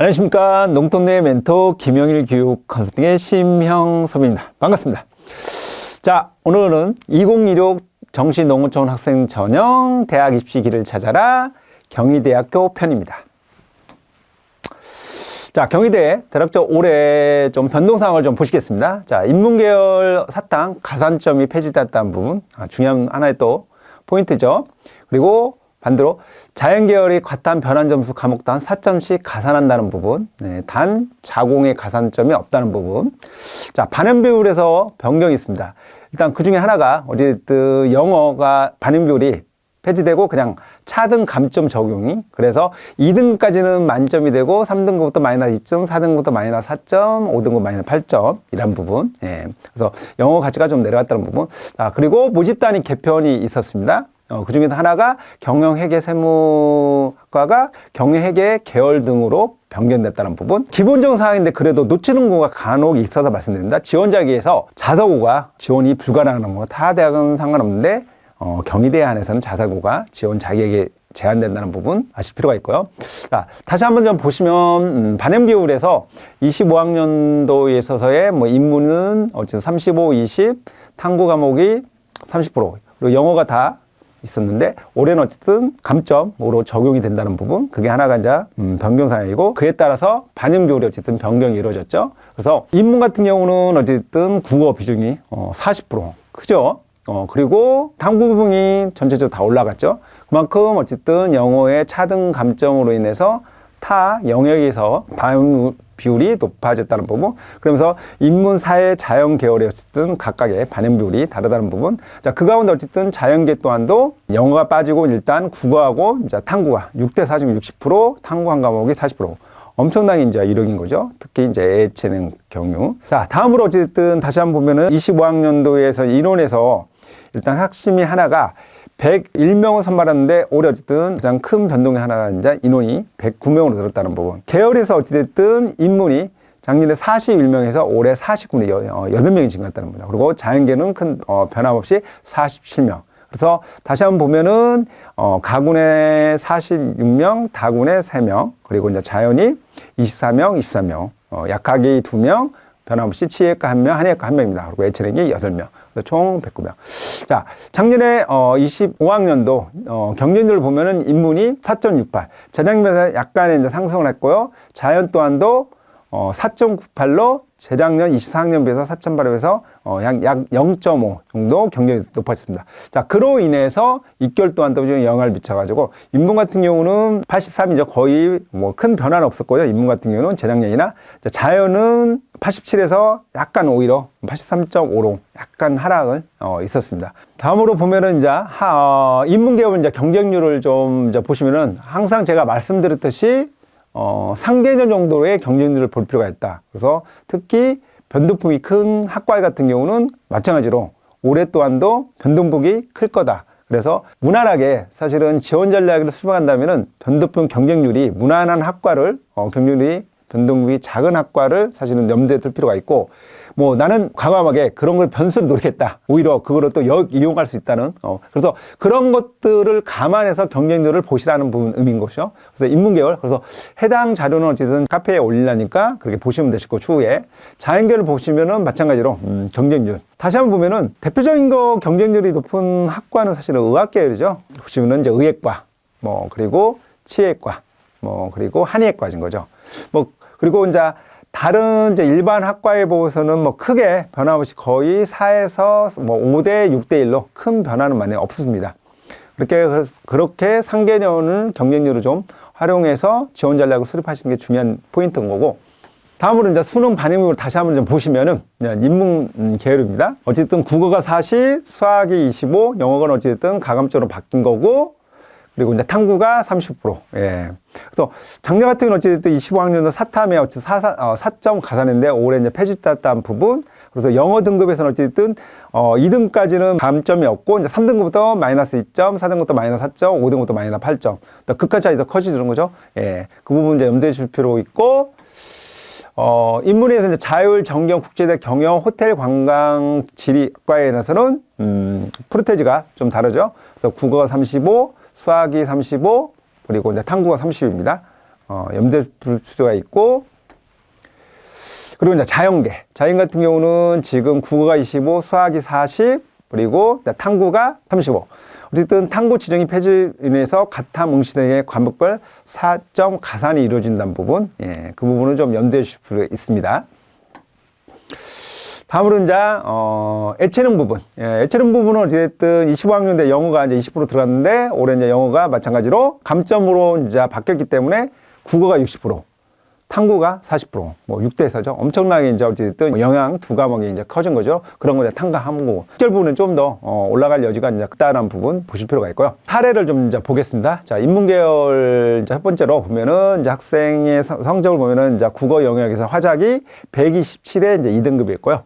안녕하십니까. 농촌내 멘토 김영일 교육 컨설팅의 심형섭입니다. 반갑습니다. 자, 오늘은 2016 정시농어촌 학생 전형 대학 입시기를 찾아라 경희대학교 편입니다. 자, 경희대 대략적 올해 좀 변동사항을 좀 보시겠습니다. 자, 인문계열 사탕 가산점이 폐지됐다는 부분, 아, 중요한 하나의 또 포인트죠. 그리고 반대로 자연계열이 과탄 변환 점수 과목당 4점씩 가산한다는 부분, 네, 단 자공의 가산점이 없다는 부분. 자, 반응 비율에서 변경이 있습니다. 일단 그 중에 하나가 어쨌든 영어가 반응 비율이 폐지되고 그냥 차등 감점 적용이 그래서 2등까지는 만점이 되고 3등급부터 마이너스 2점, 4등급부터 마이너스 4점, 5등급 마이너스 8점 이란 부분. 예. 그래서 영어 가치가 좀 내려갔다는 부분. 아, 그리고 모집 단위 개편이 있었습니다. 어, 그 중에서 하나가 경영회계 세무과가 경영회계 계열 등으로 변경됐다는 부분. 기본적인 사항인데 그래도 놓치는 거가 간혹 있어서 말씀드립니다. 지원자기에서 자사고가 지원이 불가능한 거, 타 대학은 상관없는데 어, 경희대 안에서는 자사고가 지원 자격에 제한된다는 부분 아실 필요가 있고요. 자, 다시 한번 좀 보시면 음, 반영 비율에서 25학년도에 있어서의 뭐 인문은 어쨌든 35, 20, 탐구 과목이 30% 그리고 영어가 다 있었는데 올해는 어쨌든 감점으로 적용이 된다는 부분 그게 하나가 이제 음, 변경 사항이고 그에 따라서 반영 비율이 어쨌든 변경이 이루어졌죠. 그래서 인문 같은 경우는 어쨌든 국어 비중이 어, 40% 크죠. 어, 그리고 탐구 부분이 전체적으로 다 올라갔죠. 그만큼 어쨌든 영어의 차등 감점으로 인해서 타 영역에서 반응 비율이 높아졌다는 부분. 그러면서 인문, 사회, 자연 계열의 어쨌든 각각의 반응 비율이 다르다는 부분. 자, 그 가운데 어쨌든 자연계 또한도 영어가 빠지고 일단 국어하고 이제 탐구가 6대 4 지금 60%, 탐구 한 과목이 40%. 엄청나게 이제 이력인 거죠. 특히 이제 애체능 경유. 자, 다음으로 어쨌든 다시 한번 보면은 25학년도에서 인원에서 일단 핵심이 하나가 101명을 선발하는데 올해 어쨌든 가장 큰 변동이 하나가 이제 인원이 109명으로 늘었다는 부분. 계열에서 어찌됐든 인문이 작년에 41명에서 올해 49명, 8명이 증가했다는 겁니다. 그리고 자연계는 큰 어, 변함 없이 47명. 그래서 다시 한번 보면은 어, 가군에 46명, 다군에 3명, 그리고 이제 자연이 24명, 23명, 어, 약학이 2명, 변함없이 치외과 1명, 한의학과 1명입니다. 그리고 예체력이 8명. 총 109명. 자, 작년에 어 25학년도 어 경쟁률을 보면은 인문이 4.68. 재작년에 약간의 이제 상승을 했고요. 자연 또한도 어 4.98로 재작년 24학년 비해서 4.8에서 어, 약, 약 0.5 정도 경쟁이 높아졌습니다. 자, 그로 인해서 입결 또한 또 영향을 미쳐가지고 인문 같은 경우는 83이죠. 거의 뭐 큰 변화는 없었고요. 인문 같은 경우는 재작년이나 자연은 87에서 약간 오히려 83.5로 약간 하락을 어, 있었습니다. 다음으로 보면은 이제 하, 어, 인문 계열 이제 경쟁률을 좀 이제 보시면은 항상 제가 말씀드렸듯이 어, 상계년 정도의 경쟁률을 볼 필요가 있다. 그래서 특히 변동폭이 큰 학과에 같은 경우는 마찬가지로 올해 또한도 변동폭이 클 거다. 그래서 무난하게 사실은 지원 전략을 수반한다면은 변동폭 경쟁률이 무난한 학과를 어, 경쟁률이 변동폭이 작은 학과를 사실은 염두에 둘 필요가 있고 뭐 나는 과감하게 그런 걸 변수를 노리겠다. 오히려 그거를 또 역 이용할 수 있다는. 어, 그래서 그런 것들을 감안해서 경쟁률을 보시라는 부분 의미인 것이죠. 그래서 인문계열. 그래서 해당 자료는 어쨌든 카페에 올리려니까 그렇게 보시면 되실 거 추후에. 자연계를 보시면은 마찬가지로 음, 경쟁률. 다시 한번 보면은 대표적인 거 경쟁률이 높은 학과는 사실은 의학계열이죠. 보시면은 이제 의학과, 뭐 그리고 치의과, 뭐 그리고 한의학과인 거죠. 뭐 그리고 이제 다른 이제 일반 학과에 보고서는 뭐 크게 변함없이 거의 4에서 뭐 5대 6대 1로 큰 변화는 많이 없습니다. 그렇게 그렇게 상계년을 경쟁률을 좀 활용해서 지원 전략을 수립하시는 게 중요한 포인트인 거고 다음으로 이제 수능 반영률을 다시 한번 좀 보시면은 인문 계열입니다. 어쨌든 국어가 40, 수학이 25, 영어가 어쨌든 가감적으로 바뀐 거고 그리고 이제 탐구가 30%. 예. 그래서 작년 같은 경우는 어쨌든 25학년도 사탐에 어쨌든 4, 어, 4점 가산인데 올해 이제 폐지됐다는 부분. 그래서 영어 등급에서는 어쨌든 어, 2등까지는 감점이 없고 이제 3등급부터 마이너스 2점, 4등급부터 마이너스 4점, 5등급부터 마이너스 8점. 그까지 차이 더 커지는 거죠. 예. 그 부분 이제 염두에 줄 필요 있고 어, 인문에서 이제 자율 정경 국제대 경영 호텔 관광 지리과에 대해서는 음, 프로테지가 좀 다르죠. 그래서 국어 35, 수학이 35, 그리고 이제 탐구가 30입니다. 어, 염두에 둘 수가 있고 그리고 이제 자연계. 자연 같은 경우는 지금 국어가 25, 수학이 40, 그리고 탐구가 35. 어쨌든 탐구 지정이 폐지로 인해서 가타 뭉시 등의 과목별 4점 가산이 이루어진다는 부분, 예, 그 부분은 좀 염두에 주실 필요가 있습니다. 다음으로 이제 어, 애체능 부분. 예, 애체능 부분은 어쨌든 25학년 때 영어가 이제 20% 들어갔는데 올해 이제 영어가 마찬가지로 감점으로 이제 바뀌었기 때문에 국어가 60%, 탐구가 40%, 뭐 6대 4죠. 엄청나게 이제 어쨌든 영양 두 과목이 이제 커진 거죠. 그런 거 이제 탐구하고 특별 부분은 좀더 어, 올라갈 여지가 이제 크다라는 부분 보실 필요가 있고요. 사례를 좀 이제 보겠습니다. 자, 인문계열 이제 첫 번째로 보면은 이제 학생의 성- 성적을 보면은 이제 국어 영역에서 화작이 127에 이제 2등급이었고요.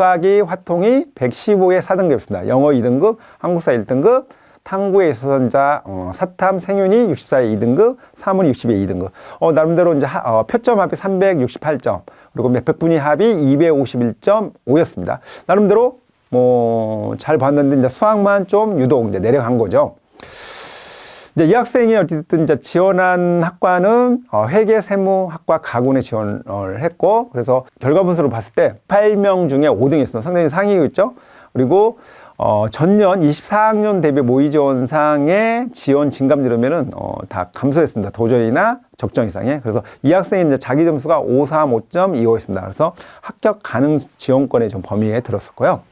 수학이 화통이 115에 4등급이었습니다. 영어 2등급, 한국사 1등급, 탐구에 있어서 이제 어, 사탐 생윤이 64에 2등급, 사문 60에 2등급. 어, 나름대로 이제 하- 어, 표점 합이 368점, 그리고 백분위 합이 251.5였습니다. 나름대로 뭐 잘 봤는데 이제 수학만 좀 유독 이제 내려간 거죠. 이제 이 학생이 어쨌든 이제 지원한 학과는 어, 회계 세무 학과 가군에 지원을 했고 그래서 결과 분수를 봤을 때 8명 중에 5등이었습니다. 상당히 상위였죠. 그리고 어, 전년 24학년 대비 모의 지원상의 지원 진감률이면은 어, 다 감소했습니다. 도전이나 적정 이상에. 그래서 이 학생이 이제 자기 점수가 535.25였습니다. 그래서 합격 가능 지원권의 좀 범위에 들었었고요.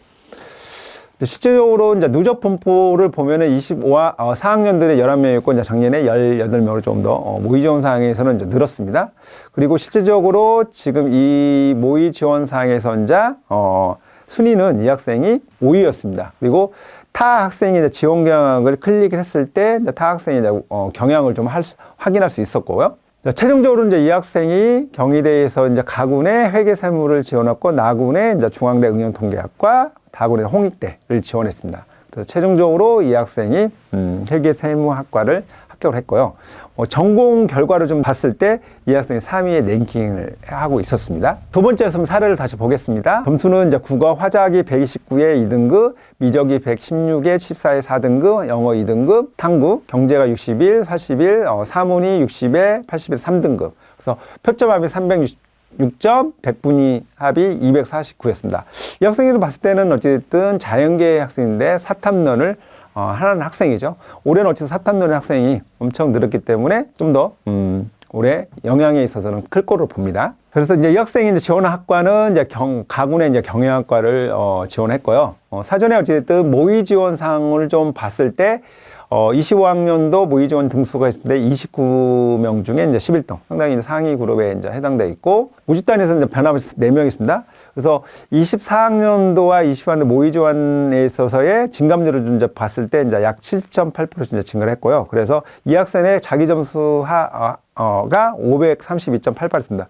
실제적으로 이제 누적 분포를 보면은 25화 어, 4학년들의 11명이었고 이제 작년에 18명으로 좀 더 어, 모의 지원 사항에서는 이제 늘었습니다. 그리고 실제적으로 지금 이 모의 지원 사항에서 이제 어, 순위는 이 학생이 5위였습니다. 그리고 타 학생이 이제 지원 경향을 클릭을 했을 때 타 학생이 이제 어, 경향을 좀할 수- 확인할 수 있었고요. 자, 최종적으로 이제 이 학생이 경희대에서 이제 가군의 회계세무를 지원했고 나군의 이제 중앙대 응용통계학과 다군의 홍익대를 지원했습니다. 그래서 최종적으로 이 학생이 음, 회계세무학과를 합격을 했고요. 어, 전공 결과를 좀 봤을 때 이 학생이 3위에 랭킹을 하고 있었습니다. 두 번째 좀 사례를 다시 보겠습니다. 점수는 이제 국어 화작이 129에 2등급, 미적이 116에 14에 4등급, 영어 2등급, 탐구, 경제가 61, 41, 어, 사문이 60에 81, 3등급. 그래서 표점합이 366점, 백분위 합이 249였습니다. 이 학생을 봤을 때는 어쨌든 자연계 학생인데 사탐론을 어, 하는 학생이죠. 올해는 어쨌든 사탐론의 학생이 엄청 늘었기 때문에 좀 더, 음, 올해 영향에 있어서는 클 거로 봅니다. 그래서 이제 이 학생이 이제 지원한 학과는 이제 경, 가군의 이제 경영학과를 어, 지원했고요. 어, 사전에 어쨌든 모의 지원 사항을 좀 봤을 때 어, 25학년도 모의 지원 등수가 있을 때 29명 중에 이제 11등. 상당히 이제 상위 그룹에 이제 해당돼 있고, 모집단에서 이제 변함없이 4명 있습니다. 그래서 24학년도와 20학년 모의 지원에 있어서의 진감률을 좀 이제 봤을 때 이제 약 7.8% 이제 증가를 했고요. 그래서 이 학생의 자기 점수가 532.88입니다.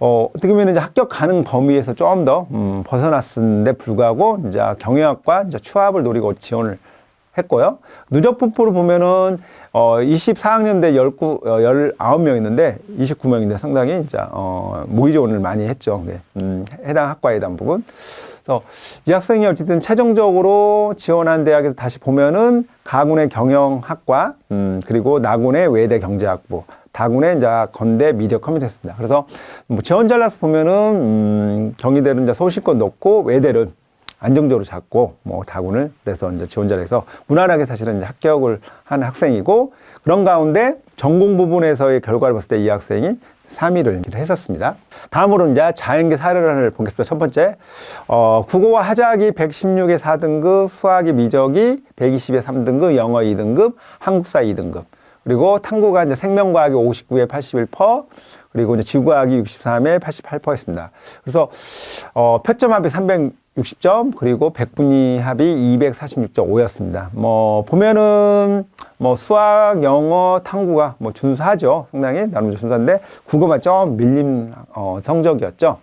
어, 어떻게 보면 이제 합격 가능 범위에서 조금 더, 음, 벗어났는데 불구하고, 이제 경영학과 이제 추합을 노리고 지원을 했고요. 누적 분포를 보면은, 어, 24학년대 19, 어, 19명 있는데, 29명인데 상당히 이제, 어, 모의 지원을 많이 했죠. 네. 음, 해당 학과에 대한 부분. 그래서 이 학생이 어쨌든 최종적으로 지원한 대학에서 다시 보면은 가군의 경영학과, 음, 그리고 나군의 외대 경제학부, 다군의 이제 건대 미디어 커뮤니티였습니다. 그래서 뭐 지원 잘라서 보면은 음, 경희대는 이제 소실권 높고 외대를 안정적으로 잡고 뭐 다군을 그래서 이제 지원 잘해서 무난하게 사실은 이제 합격을 한 학생이고 그런 가운데 전공 부분에서의 결과를 봤을 때 이 학생이 3위를 했었습니다. 다음으로 이제 자연계 사례를 보겠습니다. 첫 번째, 어, 국어와 화작이 116에 4등급, 수학이 미적이 120에 3등급, 영어 2등급, 한국사 2등급. 그리고 탐구가 이제 생명과학이 59에 81%, 그리고 이제 지구과학이 63에 88%였습니다. 그래서 어, 표점 합이 360점, 그리고 백분위 합이 246.5였습니다. 뭐 보면은 뭐 수학, 영어, 탐구가 뭐 준수하죠. 상당히 나름 준수한데 국어만 좀 밀림 어, 성적이었죠.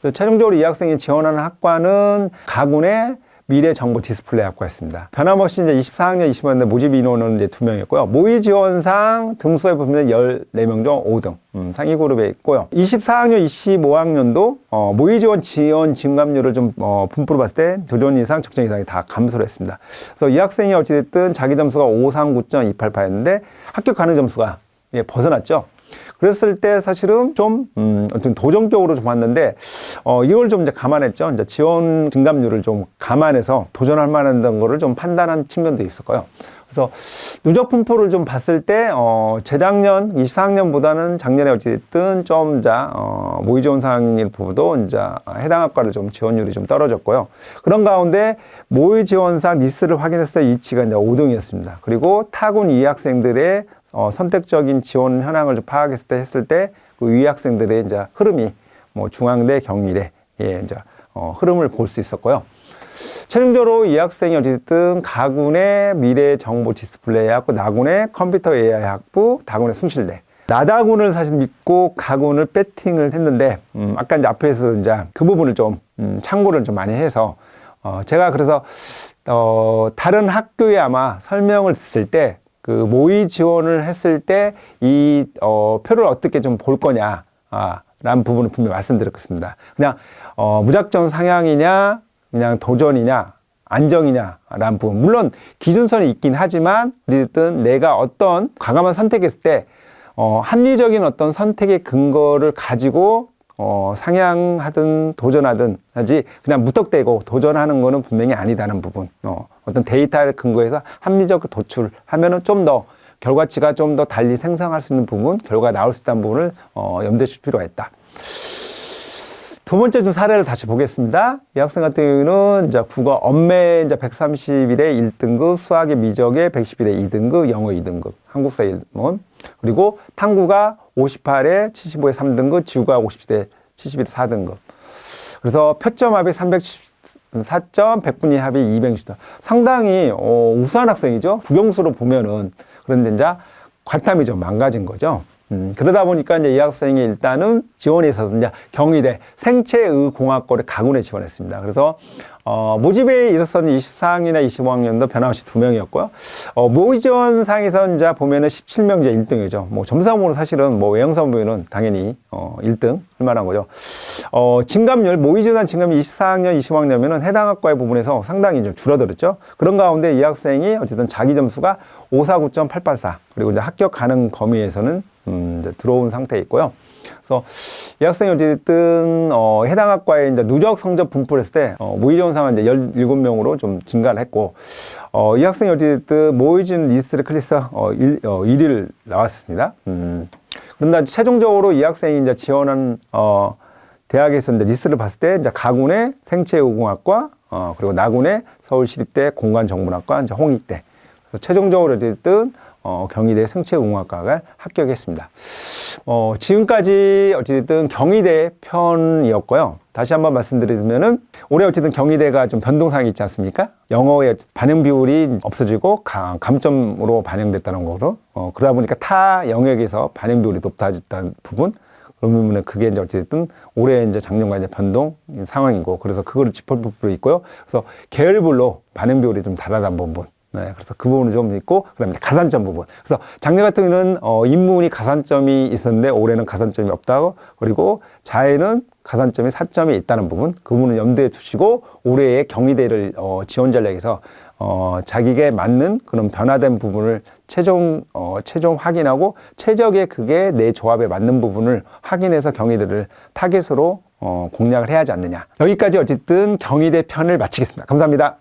그래서 최종적으로 이 학생이 지원하는 학과는 가군의 미래 정보 디스플레이 학과였습니다. 변함없이 이제 24학년, 25학년 모집 인원은 이제 두 명이었고요. 모의 지원상 등수에 보면 14명 중 5등. 음, 상위 그룹에 있고요. 24학년, 25학년도 어, 모의 지원 지원 진감률을 좀 어, 분포로 봤을 때 조전 이상, 적정 이상이 다 감소를 했습니다. 그래서 이 학생이 어찌됐든 자기 점수가 539.288였는데 합격 가능 점수가 예, 벗어났죠. 그랬을 때 사실은 좀, 음, 어떤 도전적으로 좀 봤는데, 어, 이걸 좀 이제 감안했죠. 이제 지원 증감률을 좀 감안해서 도전할 만한 거를 좀 판단한 측면도 있었고요. 그래서 누적 분포를 좀 봤을 때, 어, 재작년 24학년보다는 작년에 어찌됐든 좀, 자, 어, 모의 지원 부분도 이제 해당 학과를 좀 지원율이 좀 떨어졌고요. 그런 가운데 모의 지원상 리스트를 확인했을 때 이치가 이제 5등이었습니다. 그리고 타군 이 학생들의 어, 선택적인 지원 현황을 좀 파악했을 때 했을 때 그 위 학생들의 이제 흐름이 뭐 중앙대 경희대 예, 이제 어, 흐름을 볼 수 있었고요. 최종적으로 이 학생이 어쨌든 가군의 미래 정보 디스플레이 학부, 나군의 컴퓨터 AI 학부, 다군의 숭실대. 나다군을 사실 믿고 가군을 배팅을 했는데, 음, 아까 이제 앞에서 이제 그 부분을 좀, 음, 참고를 좀 많이 해서, 어, 제가 그래서, 어, 다른 학교에 아마 설명을 쓸 때, 그 모의 지원을 했을 때 이, 어, 표를 어떻게 좀 볼 거냐, 아, 라는 부분을 분명히 말씀드렸습니다. 그냥, 어, 무작정 상향이냐, 그냥 도전이냐 안정이냐라는 부분 물론 기준선이 있긴 하지만 어쨌든 내가 어떤 과감한 선택했을 때 어, 합리적인 어떤 선택의 근거를 가지고 어, 상향하든 도전하든 하지 그냥 무턱대고 도전하는 거는 분명히 아니다는 부분 어, 어떤 데이터를 근거해서 합리적 도출하면은 좀 더 결과치가 좀 더 달리 생성할 수 있는 부분 결과 나올 수 있다는 부분을 어, 염두에 줄 필요가 있다. 두 번째 좀 사례를 다시 보겠습니다. 이 학생 같은 경우는 이제 국어 엄매 이제 130일에 1등급, 수학의 미적에 110일에 2등급, 영어 2등급, 한국사 1문, 그리고 탐구가 58에 75에 3등급, 지구가 50에 71에 4등급. 그래서 표점 합이 314점, 100분위 합이 260점. 상당히 어, 우수한 학생이죠. 국영수로 보면은 그런데 이제 과탐이 좀 망가진 거죠. 음, 그러다 보니까 이제 이 학생이 일단은 지원에 있어서 이제 경희대 생체의공학과를 가군에 지원했습니다. 그래서 어, 모집에 있어서는 24학년이나 25학년도 변함없이 두 명이었고요. 어, 모의 지원 상에서 이제 보면은 17명 이제 1등이죠. 뭐 점수상으로 사실은 뭐 외형상 보면은 당연히 어, 1등 할 만한 거죠. 어, 진감률 모의 지원 진감률 24학년, 25학년이면은 해당 학과의 부분에서 상당히 좀 줄어들었죠. 그런 가운데 이 학생이 어쨌든 자기 점수가 549.884 그리고 이제 합격 가능 범위에서는 음, 이제 들어온 상태에 있고요. 그래서 이 학생이 어쨌든 어, 해당 학과에 이제 누적 성적 분포를 했을 때 어, 모의지원상은 이제 17명으로 좀 증가를 했고 어, 이 학생이 어쨌든 모의진 리스트를 클리스 어, 1, 어, 1위를 나왔습니다. 음. 그런데 최종적으로 이 학생이 이제 지원한 어, 대학에서 이제 리스트를 봤을 때 이제 가군의 생체의공학과 어, 그리고 나군의 서울시립대 공간정보학과 이제 홍익대 그래서 최종적으로 어쨌든 어, 경희대 생체공학과가 합격했습니다. 어, 지금까지 어쨌든 경희대 편이었고요. 다시 한번 말씀드리면은 올해 어쨌든 경희대가 좀 변동사항이 있지 않습니까? 영어의 반영 비율이 없어지고 가, 감점으로 반영됐다는 거로 어, 그러다 보니까 타 영역에서 반영 비율이 높아졌다는 부분 그러면 그게 이제 어쨌든 올해 이제 작년과 이제 변동 상황이고 그래서 그거를 짚을 부분도 있고요. 그래서 계열별로 반응 비율이 좀 다르다는 부분. 네, 그래서 그 부분이 좀 있고, 그 다음에 가산점 부분. 그래서 작년 같은 경우는, 어, 인문이 가산점이 있었는데, 올해는 가산점이 없다고, 그리고 자해는 가산점이 4점이 있다는 부분, 그 부분을 염두에 두시고, 올해의 경희대를, 어, 지원 전략에서, 어, 자기에게 맞는 그런 변화된 부분을 최종, 어, 최종 확인하고, 최적의 그게 내 조합에 맞는 부분을 확인해서 경희대를 타겟으로, 어, 공략을 해야 하지 않느냐. 여기까지 어쨌든 경희대 편을 마치겠습니다. 감사합니다.